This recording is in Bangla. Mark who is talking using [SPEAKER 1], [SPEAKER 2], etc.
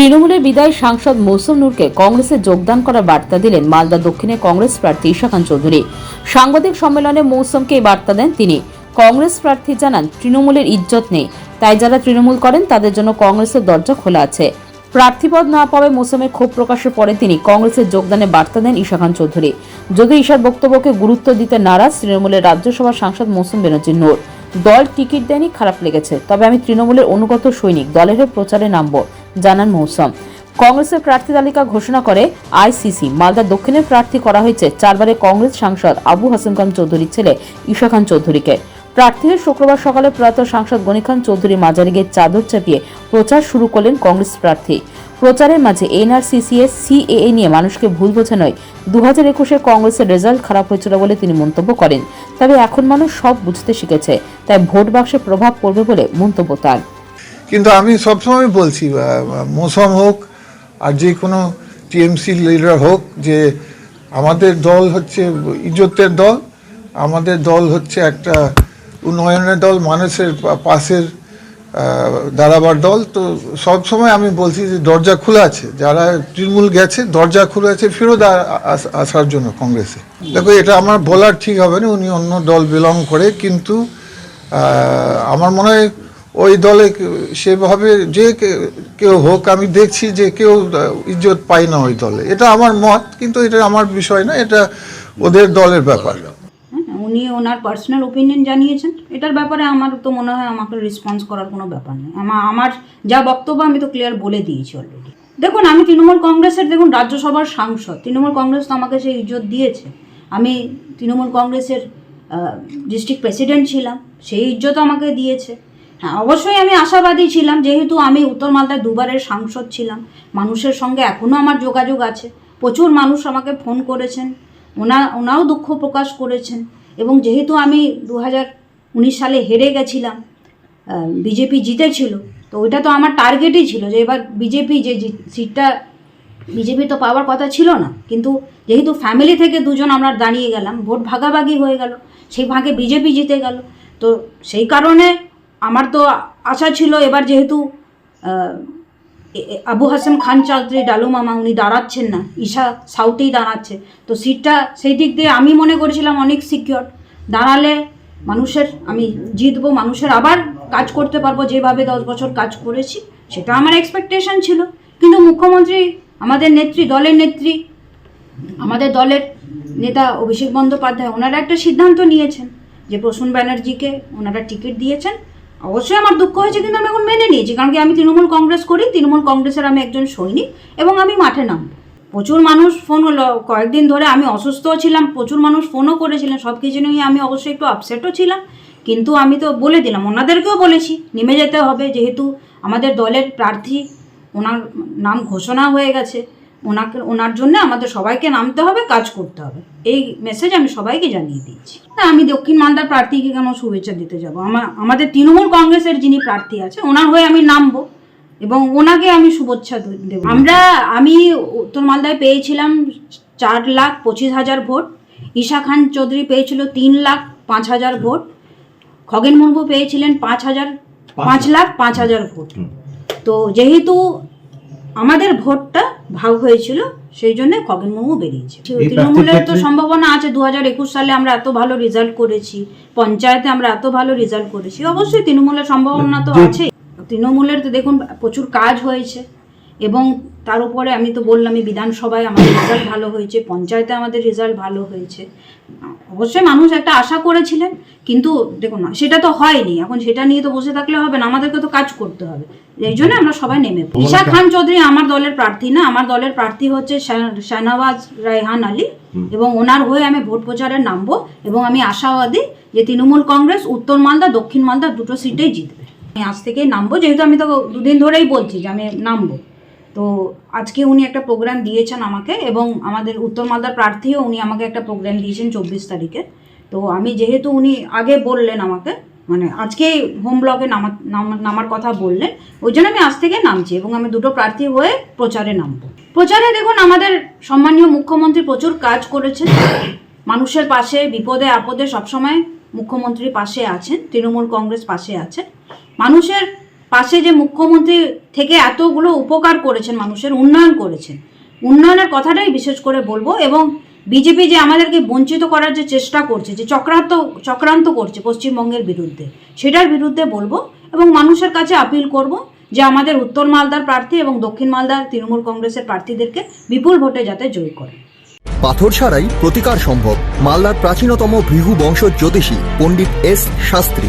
[SPEAKER 1] তৃণমূলের বিদায়ী সাংসদ মৌসুম নূরকে কংগ্রেসে যোগদান করার বার্তা দিলেন মালদা দক্ষিণে কংগ্রেস প্রার্থী ঈশাখান চৌধুরী। সাংবাদিক সম্মেলনে মৌসুমকে এই বার্তা দেন তিনি। কংগ্রেস প্রার্থী জানান, তৃণমূলের ইজ্জত নেই। তাই যারা তৃণমূল করেন, তাদের জন্য কংগ্রেসের দরজা খোলা আছে। প্রার্থীপদ না পাওয়ায় মৌসুমের ক্ষোভ প্রকাশের পরে তিনি কংগ্রেসের যোগদানে বার্তা দেন ঈশাখান চৌধুরী। যদি ঈশার বক্তব্যকে গুরুত্ব দিতে নারাজ, তৃণমূলের রাজ্যসভার সাংসদ মৌসুম বেনজির নূর। দল টিকিট দেয়নি, খারাপ লেগেছে। তবে আমি তৃণমূলের অনুগত সৈনিক, দলের হয়ে প্রচারে নামব। জানান মৌসুম। কংগ্রেসের প্রার্থী তালিকা ঘোষণা করে আইসিসি। মালদা দক্ষিণের প্রার্থী করা হয়েছে চারবারে কংগ্রেস সাংসদ আবু হাসান খান চৌধুরীর ছেলে ঈশা খান চৌধুরীকে। প্রার্থীদের শুক্রবার সকালে প্রয়াত সাংসদ গনি খান চৌধুরী মাজারে গিয়ে চাদর চাপিয়ে প্রচার শুরু করলেন কংগ্রেস প্রার্থী। প্রচারের মাঝে এনআরসিসিএস সিএএ নিয়ে মানুষকে ভুল বোঝানোয় দু হাজার একুশে কংগ্রেসের রেজাল্ট খারাপ হয়েছিল বলে তিনি মন্তব্য করেন। তবে এখন মানুষ সব বুঝতে শিখেছে, তাই ভোট বাক্সে প্রভাব পড়বে বলে মন্তব্য তার।
[SPEAKER 2] কিন্তু আমি সবসময় বলছি মৌসম হোক আর যে কোনো টিএমসি লিডার হোক যে আমাদের দল হচ্ছে ইজ্জতের দল, আমাদের দল হচ্ছে একটা উন্নয়নের দল, মানুষের পাশের দাঁড়াবার দল। তো সব সময় আমি বলছি যে দরজা খোলা আছে। যারা তৃণমূল গেছে, দরজা খোলা আছে, ফেরত আসার জন্য কংগ্রেসে। দেখো, এটা আমার বলার ঠিক হবে না, উনি অন্য দল বিলং করে, কিন্তু আমার মনে হয় ওই দলে সেভাবে যে কেউ হোক আমি দেখছি যে কেউ ইজ্জত পাই না ওই দলে। এটা আমার মত কিন্তু এটা আমার বিষয় না এটা ওদের দলের ব্যাপার।
[SPEAKER 3] হ্যাঁ, উনি ওনার পার্সোনাল ওপিনিয়ন জানিয়েছেন। এটার ব্যাপারে আমার তো মনে হয় আমাকে রেসপন্স করার কোনো ব্যাপার নেই। আমার আমার যা বক্তব্য আমি তো ক্লিয়ার বলে দিয়েছি অলরেডি দেখুন আমি তৃণমূল কংগ্রেসের দেখুন রাজ্যসভার সাংসদ। তৃণমূল কংগ্রেস তো আমাকে সেই ইজ্জত দিয়েছে। আমি তৃণমূল কংগ্রেসের ডিস্ট্রিক্ট প্রেসিডেন্ট ছিলাম। সেই ইজ্জত আমাকে দিয়েছে। হ্যাঁ অবশ্যই আমি আশাবাদী ছিলাম, যেহেতু আমি উত্তর মালদায় দুবারের সাংসদ ছিলাম। মানুষের সঙ্গে এখনও আমার যোগাযোগ আছে। প্রচুর মানুষ আমাকে ফোন করেছেন, ওনা, ওনাও দুঃখ প্রকাশ করেছেন। এবং যেহেতু আমি দু হাজার উনিশ সালে হেরে গেছিলাম বিজেপি জিতেছিল, তো ওইটা তো আমার টার্গেটই ছিল যে এবার বিজেপি যে সিটটা বিজেপি তো পাওয়ার কথা ছিল না। কিন্তু যেহেতু ফ্যামিলি থেকে দুজন আমরা দাঁড়িয়ে গেলাম, ভোট ভাগাভাগি হয়ে গেল, সেই ভাগে বিজেপি জিতে গেল, তো সেই কারণে আমার তো আশা ছিল এবার যেহেতু আবু হাসান খান চৌধুরী ডালু মামা উনি দাঁড়াচ্ছেন না, ঈশা সাউথেই দাঁড়াচ্ছে। তো সিটটা সেই দিক দিয়ে আমি মনে করেছিলাম অনেক সিকিওর দাঁড়ালে মানুষের, আমি জিতবো, মানুষের আবার কাজ করতে পারব, যেভাবে দশ বছর কাজ করেছি, সেটা আমার এক্সপেকটেশন ছিল। কিন্তু মুখ্যমন্ত্রী, আমাদের নেত্রী, দলের নেত্রী, আমাদের দলের নেতা অভিষেক বন্দ্যোপাধ্যায়, ওনারা একটা সিদ্ধান্ত নিয়েছেন যে প্রসূন ব্যানার্জিকে ওনারা টিকিট দিয়েছেন। অবশ্যই আমার দুঃখ হয়েছে কিন্তু আমি এখন মেনে নিয়েছি, কারণ কি আমি তৃণমূল কংগ্রেস করি, তৃণমূল কংগ্রেসের আমি একজন সৈনিক এবং আমি মাঠে নামবো। প্রচুর মানুষ ফোন হলো, কয়েকদিন ধরে আমি অসুস্থও ছিলাম, প্রচুর মানুষ ফোনও করেছিলেন সব কিছু নিয়ে আমি অবশ্যই একটু আপসেটও ছিলাম, কিন্তু আমি তো বলে দিলাম, ওনাদেরকেও বলেছি, নেমে যেতে হবে, যেহেতু আমাদের দলের প্রার্থী, ওনার নাম ঘোষণা হয়ে গেছে। ওনাকে ওনার জন্য আমাদের সবাইকে নামতে হবে কাজ করতে হবে। এই মেসেজ আমি সবাইকে জানিয়ে দিয়েছি। না আমি দক্ষিণ মালদার প্রার্থীকে কেন শুভেচ্ছা দিতে যাব? আমার আমাদের তৃণমূল কংগ্রেসের যিনি প্রার্থী আছে ওনার হয়ে আমি নামবো এবং ওনাকে আমি শুভেচ্ছা দেব। আমরা আমি উত্তর মালদায় পেয়েছিলাম চার লাখ পঁচিশ হাজার ভোট। ঈশা খান চৌধুরী পেয়েছিল তিন লাখ পাঁচ হাজার ভোট। খগেন মুর্মু পেয়েছিলেন পাঁচ হাজার পাঁচ লাখ। পাঁচ হাজার ভোট। তো যেহেতু আমাদের ভোটটা ভাগ হয়েছিল সেই জন্য খগেন মোমো বেরিয়েছে। তৃণমূলের তো সম্ভাবনা আছে দু হাজার একুশ সালে আমরা এত ভালো রেজাল্ট করেছি পঞ্চায়েতে আমরা এত ভালো রেজাল্ট করেছি অবশ্যই তৃণমূলের সম্ভাবনা তো আছে তৃণমূলের তো দেখুন প্রচুর কাজ হয়েছে। এবং তার উপরে আমি তো বললামই বিধানসভায় আমাদের রেজাল্ট ভালো হয়েছে পঞ্চায়েতে আমাদের রেজাল্ট ভালো হয়েছে। অবশ্যই মানুষ একটা আশা করেছিলেন কিন্তু দেখুন না সেটা তো হয়নি। এখন সেটা নিয়ে তো বসে থাকলে হবে না আমাদেরকে তো কাজ করতে হবে। এই জন্য আমরা সবাই নেমে ঈশা খান চৌধুরী আমার দলের প্রার্থী না আমার দলের প্রার্থী হচ্ছে শাহনওয়াজ রায়হান আলী এবং ওনার হয়ে আমি ভোট প্রচারে নামবো এবং আমি আশাবাদী যে তৃণমূল কংগ্রেস উত্তর মালদা দক্ষিণ মালদা দুটো সিটেই জিতবে। আমি আজ থেকেই নামবো যেহেতু আমি তো দুদিন ধরেই বলছি যে আমি নামবো। তো আজকে উনি একটা প্রোগ্রাম দিয়েছেন আমাকে এবং আমাদের উত্তর মালদার প্রার্থীও উনি আমাকে একটা প্রোগ্রাম দিয়েছেন চব্বিশ তারিখে। তো আমি যেহেতু উনি আগে বললেন আমাকে মানে আজকে হোম নামা নামা- নামার কথা বললেন, ওই জন্য আমি আজ থেকে নামছি এবং আমি দুটো প্রার্থী হয়ে প্রচারে নামবো। প্রচারে দেখুন, আমাদের সম্মানীয় মুখ্যমন্ত্রী প্রচুর কাজ করেছেন। মানুষের পাশে, বিপদে, আপদে সবসময় মুখ্যমন্ত্রী পাশে আছেন, তৃণমূল কংগ্রেস পাশে আছেন মানুষের পাশে যে মুখ্যমন্ত্রী থেকে এতগুলো উপকার করেছেন, মানুষের উন্নয়ন করেছেন, উন্নয়নের কথাটাই বিশেষ করে বলব এবং বিজেপি যে আমাদেরকে বঞ্চিত করার যে চেষ্টা করছে, যে চক্রান্ত চক্রান্ত করছে পশ্চিমবঙ্গের বিরুদ্ধে, সেটার বিরুদ্ধে বলব এবং মানুষের কাছে আপিল করব যে আমাদের উত্তর মালদার প্রার্থী এবং দক্ষিণ মালদার তৃণমূল কংগ্রেসের প্রার্থীদেরকে বিপুল ভোটে যাতে জয়ী করে।
[SPEAKER 4] পাথর ছাড়াই প্রতিকার সম্ভব, মালদার প্রাচীনতম ভৃহু বংশ জ্যোতিষী পণ্ডিত এস শাস্ত্রী।